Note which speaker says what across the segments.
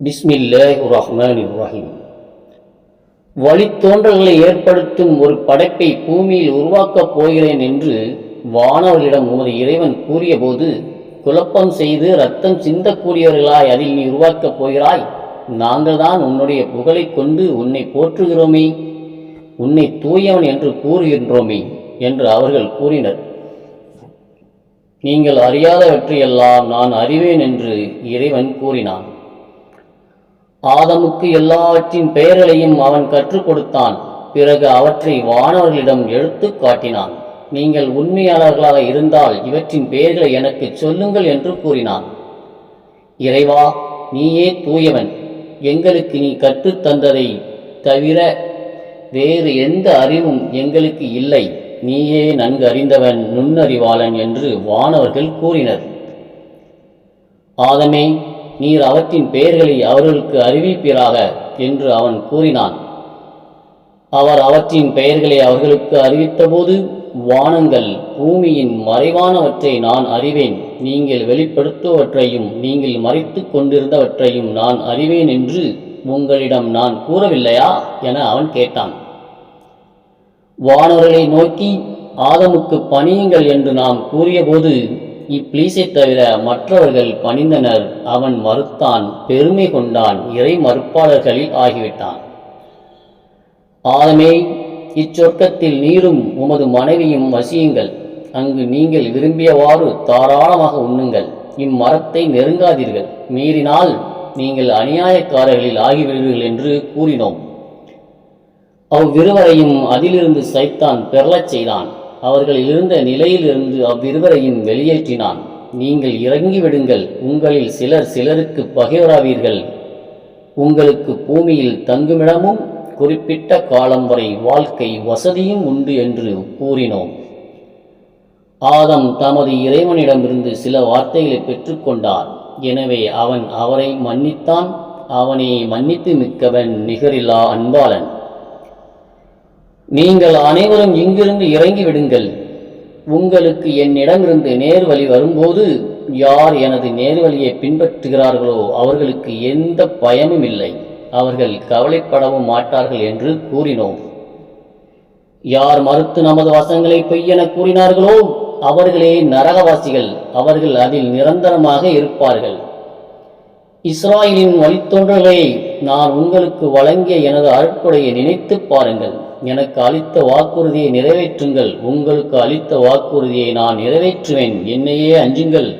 Speaker 1: பிஸ்மில்லாஹ் ரஹ்மான் ரஹீம் வழித்தோன்றல்களை ஏற்படுத்தும் ஒரு படைப்பை பூமியில் உருவாக்கப் போகிறேன் என்று வானவர்களிடம் உமது இறைவன் கூறியபோது குழப்பம் செய்து ரத்தம் சிந்தக்கூடியவர்களாய் அதில் நீ உருவாக்கப் போகிறாய். நாங்கள் தான் உன்னுடைய புகழை கொண்டு உன்னை போற்றுகிறோமே உன்னை தூயவன் என்று கூறுகின்றோமே என்று அவர்கள் கூறினர். நீங்கள் அறியாதவற்றையெல்லாம் நான் அறிவேன் என்று இறைவன் கூறினான். ஆதமுக்கு எல்லாவற்றின் பெயர்களையும் அவன் கற்றுக் கொடுத்தான். பிறகு அவற்றை வானவர்களிடம் எடுத்துக் காட்டினான். நீங்கள் உண்மையாளர்களாக இருந்தால் இவற்றின் பெயர்களை எனக்கு சொல்லுங்கள் என்று கூறினான். இறைவா நீயே தூயவன். எங்களுக்கு நீ கற்றுத் தந்ததை தவிர வேறு எந்த அறிவும் எங்களுக்கு இல்லை. நீயே நன்கு அறிந்தவன் நுண்ணறிவாளன் என்று வானவர்கள் கூறினர். ஆதமே நீர் அவற்றின் பெயர்களை அவர்களுக்கு அறிவிப்பீராக என்று அவன் கூறினான். அவர் அவற்றின் பெயர்களை அவர்களுக்கு அறிவித்தபோது வானங்கள் பூமியின் மறைவானவற்றை நான் அறிவேன். நீங்கள் வெளிப்படுத்துவற்றையும் நீங்கள் மறைத்து கொண்டிருந்தவற்றையும் நான் அறிவேன் என்று உங்களிடம் நான் கூறவில்லையா? என அவன் கேட்டான். வானவர்களை நோக்கி ஆதமுக்கு பணியுங்கள் என்று நாம் கூறியபோது இப்ளீஸை தவிர மற்றவர்கள் பணிந்தனர். அவன் மறுத்தான் பெருமை கொண்டான் இறை மறுப்பாளர்களில் ஆகிவிட்டான். ஆதமே இச்சொர்க்கத்தில் நீரும் உமது மனைவியும் வசியுங்கள். அங்கு நீங்கள் விரும்பியவாறு தாராளமாக உண்ணுங்கள். இம்மரத்தை நெருங்காதீர்கள். மீறினால் நீங்கள் அநியாயக்காரர்களில் ஆகிவிடுவீர்கள் என்று கூறினோம். அவ்விருவரையும் அதிலிருந்து சைத்தான் பெறலச் செய்தான். அவர்கள் இருந்த நிலையிலிருந்து அவ்விருவரையும் வெளியேற்றினான். நீங்கள் இறங்கிவிடுங்கள். உங்களில் சிலர் சிலருக்கு பகைவராவீர்கள். உங்களுக்கு பூமியில் தங்குமிடமும் குறிப்பிட்ட காலம் வரை வாழ்க்கை வசதியும் உண்டு என்று கூறினோம். ஆதம் தமது இறைவனிடமிருந்து சில வார்த்தைகளை பெற்றுக்கொண்டார். எனவே அவன் அவரை மன்னித்தான். அவனை மன்னித்து மிக்கவன் நிகரில்லா அன்பாளன். நீங்கள் அனைவரும் இங்கிருந்து இறங்கி விடுங்கள். உங்களுக்கு என்னிடமிருந்து நேர்வழி வரும்போது யார் எனது நேர்வழியை பின்பற்றுகிறார்களோ அவர்களுக்கு எந்த பயமும் இல்லை. அவர்கள் கவலைப்படவும் மாட்டார்கள் என்று கூறினோம். யார் மறுத்து நமது வசங்களை பொய்யென கூறினார்களோ அவர்களே நரகவாசிகள். அவர்கள் அதில் நிரந்தரமாக இருப்பார்கள். இஸ்ராயலின் வழித்தோன்றலை நான் உங்களுக்கு வழங்கிய எனது அருட்கொடையை நினைத்து பாருங்கள். எனக்கு அளித்த வாக்குறுதியை நிறைவேற்றுங்கள். உங்களுக்கு அளித்த வாக்குறுதியை நான் நிறைவேற்றுவேன். என்னையே அஞ்சுங்கள்.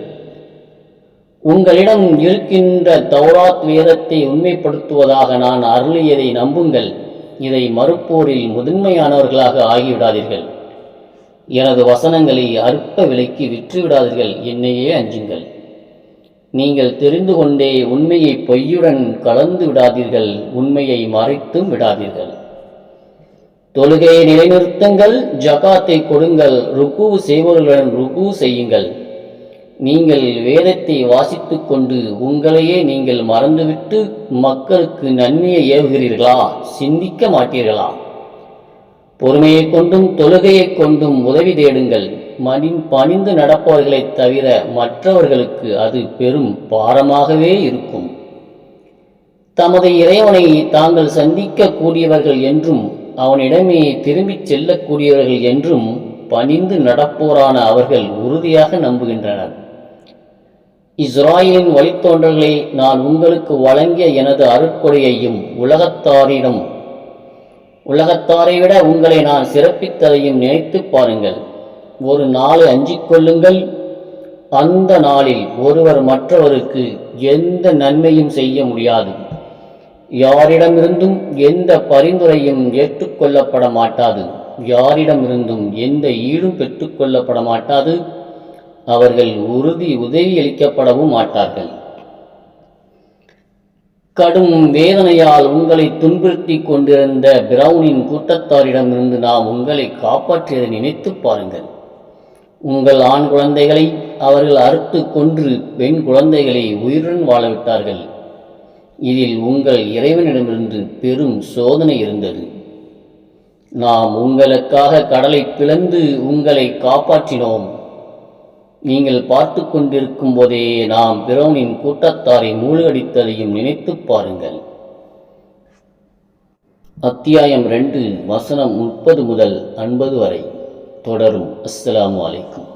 Speaker 1: உங்களிடம் இருக்கின்ற தௌராத் வேதத்தை உண்மைப்படுத்துவதாக நான் அருளியதை நம்புங்கள். இதை மறுப்போரில் முதன்மையானவர்களாக ஆகிவிடாதீர்கள். எனது வசனங்களை அற்ப விலைக்கு விற்றுவிடாதீர்கள். என்னையே அஞ்சுங்கள். நீங்கள் தெரிந்து கொண்டே உண்மையை பொய்யுடன் கலந்து விடாதீர்கள். உண்மையை மறைத்தும் விடாதீர்கள். தொழுகையை நிலைநிறுத்துங்கள் ஜகாத்தை கொடுங்கள் ருக்கு செய்பவர்களுடன் ருக்கு செய்யுங்கள். நீங்கள் வேதத்தை வாசித்து கொண்டு உங்களையே நீங்கள் மறந்துவிட்டு மக்களுக்கு நன்மையை ஏவுகிறீர்களா? சிந்திக்க மாட்டீர்களா? பொறுமையை கொண்டும் தொழுகையை கொண்டும் உதவி தேடுங்கள். மணி பணிந்து நடப்பவர்களைத் தவிர மற்றவர்களுக்கு அது பெரும் பாரமாகவே இருக்கும். தமது இறைவனை தாங்கள் சந்திக்க கூடியவர்கள் என்றும் அவனிடமே திரும்பிச் செல்லக்கூடியவர்கள் என்றும் பணிந்து நடப்போரான அவர்கள் உறுதியாக நம்புகின்றனர். இஸ்ராயலின் வழித்தோன்றல்களை நான் உங்களுக்கு வழங்கிய எனது அருட்கொடையையும் உலகத்தாரிடம் உலகத்தாரை விட உங்களை நான் சிறப்பித்ததையும் நினைத்துப் பாருங்கள். ஒரு நாளை அஞ்சிக் கொள்ளுங்கள். அந்த நாளில் ஒருவர் மற்றவருக்கு எந்த நன்மையும் செய்ய முடியாது. யாரிடமிருந்தும் எந்த பரிந்துரையும் ஏற்றுக்கொள்ளப்பட மாட்டாது யாரிடமிருந்தும் எந்த ஈடும் பெற்றுக்கொள்ளப்பட மாட்டாது அவர்கள் உறுதி உதவியளிக்கப்படவும் மாட்டார்கள். கடும் வேதனையால் உங்களை துன்புறுத்தி கொண்டிருந்த பிரவுனின் கூட்டத்தாரிடமிருந்து நாம் உங்களை காப்பாற்றியதை நினைத்துப் பாருங்கள். உங்கள் ஆண் குழந்தைகளை அவர்கள் அறுத்து கொன்று பெண் குழந்தைகளை உயிருடன் வாழவிட்டார்கள் இதில் உங்கள் இறைவனிடமிருந்து பெரும் சோதனை இருந்தது. நாம் உங்களுக்காக கடலை பிளந்து உங்களை காப்பாற்றினோம். நீங்கள் பார்த்து கொண்டிருக்கும் போதே நாம் பிரௌனின் கூட்டத்தாரை மூழ்கடித்ததையும் நினைத்துப் பாருங்கள். அத்தியாயம் ரெண்டு வசனம் முப்பது முதல் ஐம்பது வரை தொடரும். அஸ்லாம் வலைக்கும்